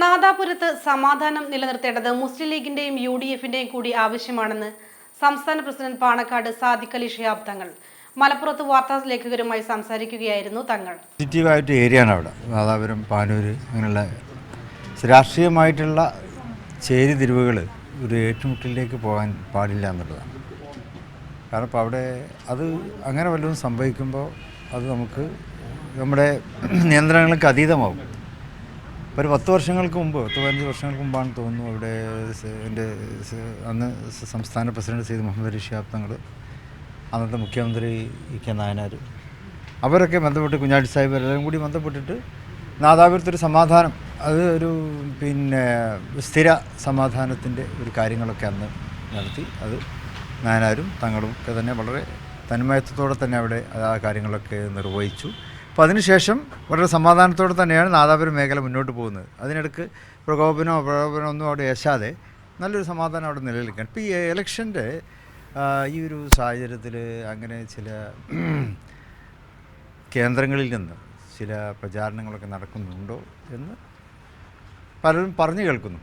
നാദാപുരത്ത് സമാധാനം നിലനിർത്തേണ്ടത് മുസ്ലിം ലീഗിന്റെയും U D എഫിന്റെയും കൂടി ആവശ്യമാണെന്ന് സംസ്ഥാന പ്രസിഡന്റ് പാണക്കാട് സാദിഖ് അലി ഷിഹാബ് തങ്ങൾ. മലപ്പുറത്ത് വാർത്താ ലേഖകരുമായി സംസാരിക്കുകയായിരുന്നു തങ്ങൾ. പോസിറ്റീവായിട്ട് ആണ് അവിടെ. നാദാപുരം പാനൂര് അങ്ങനെയുള്ള രാഷ്ട്രീയമായിട്ടുള്ള ചേരിതിരിവുകൾ ഒരു ഏറ്റുമുട്ടലിലേക്ക് പോകാൻ പാടില്ല എന്നുള്ളതാണ്. കാരണം ഇപ്പോൾ അവിടെ അത് അങ്ങനെ വല്ലതും സംഭവിക്കുമ്പോൾ അത് നമുക്ക് നമ്മുടെ നിയന്ത്രണങ്ങൾക്ക് അതീതമാവും. ഒരു പത്ത് വർഷങ്ങൾക്ക് മുമ്പ് പത്ത് പതിനഞ്ച് വർഷങ്ങൾക്ക് മുമ്പാണ് തോന്നുന്നു അവിടെ എന്റെ അന്ന് സംസ്ഥാന പ്രസിഡന്റ് സെയ്ദ് മുഹമ്മദ് അലി ഷിഹാബ് തങ്ങൾ അന്നത്തെ മുഖ്യമന്ത്രി കെ നായനാർ അവരൊക്കെ ബന്ധപ്പെട്ട് കുഞ്ഞാടി സാഹിബ് എല്ലാവരും കൂടി ബന്ധപ്പെട്ടിട്ട് നാദാപുരത്തൊരു സമാധാനം അത് ഒരു പിന്നെ സ്ഥിര സമാധാനത്തിന്റെ ഒരു കാര്യങ്ങളൊക്കെ അന്ന് നടത്തി. അത് നായനാരും തങ്ങളും ഒക്കെ തന്നെ വളരെ തന്മയത്വത്തോടെ തന്നെ അവിടെ ആ കാര്യങ്ങളൊക്കെ നിർവഹിച്ചു. അപ്പോൾ അതിനുശേഷം വളരെ സമാധാനത്തോടെ തന്നെയാണ് നാദാപുരം മേഖല മുന്നോട്ട് പോകുന്നത്. അതിനിടക്ക് പ്രകോപനോ പ്രകോപനമോ ഒന്നും അവിടെ ഏശാതെ നല്ലൊരു സമാധാനം അവിടെ നിലനിൽക്കാൻ. ഇപ്പോൾ ഈ ഇലക്ഷന്റെ ഈ ഒരു സാഹചര്യത്തിൽ അങ്ങനെ ചില കേന്ദ്രങ്ങളിൽ നിന്ന് ചില പ്രചാരണങ്ങളൊക്കെ നടക്കുന്നുണ്ടോ എന്ന് പലരും പറഞ്ഞു കേൾക്കുന്നു.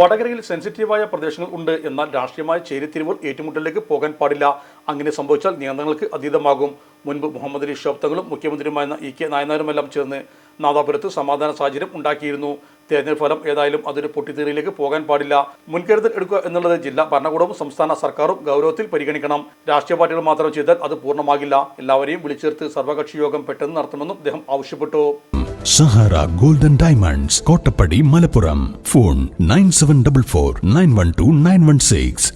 വടകരയിൽ സെൻസിറ്റീവായ പ്രദേശങ്ങൾ ഉണ്ട് എന്നാൽ രാഷ്ട്രീയമായ ചേരിതിരിവുകൾ ഏറ്റുമുട്ടലിലേക്ക് പോകാൻ പാടില്ല. അങ്ങനെ സംഭവിച്ചാൽ നിയന്ത്രണങ്ങൾക്ക് അതീതമാകും. മുൻപ് മുഹമ്മദ് അലി ഷോബ് മുഖ്യമന്ത്രിയുമായ ഇ കെ നായനാരുമെല്ലാം ചേർന്ന് നാദാപുരത്ത് സമാധാന സാഹചര്യം ഉണ്ടാക്കിയിരുന്നു. തെരഞ്ഞെടുപ്പ് ഫലം ഏതായാലും അതൊരു പൊട്ടിത്തെറിയിലേക്ക് പോകാൻ പാടില്ല. മുൻകരുതൽ എടുക്കുക എന്നുള്ളത് ജില്ലാ ഭരണകൂടവും സംസ്ഥാന സർക്കാരും ഗൗരവത്തിൽ പരിഗണിക്കണം. രാഷ്ട്രീയ പാർട്ടികൾ മാത്രം ചെയ്താൽ അത് പൂർണമാകില്ല. എല്ലാവരെയും വിളിച്ചേർത്ത് സർവകക്ഷി യോഗം പെട്ടെന്ന് നടത്തണമെന്നും അദ്ദേഹം ആവശ്യപ്പെട്ടു. Sahara golden diamonds Kottappadi Malappuram. Phone nine seven double four nine one two nine one six.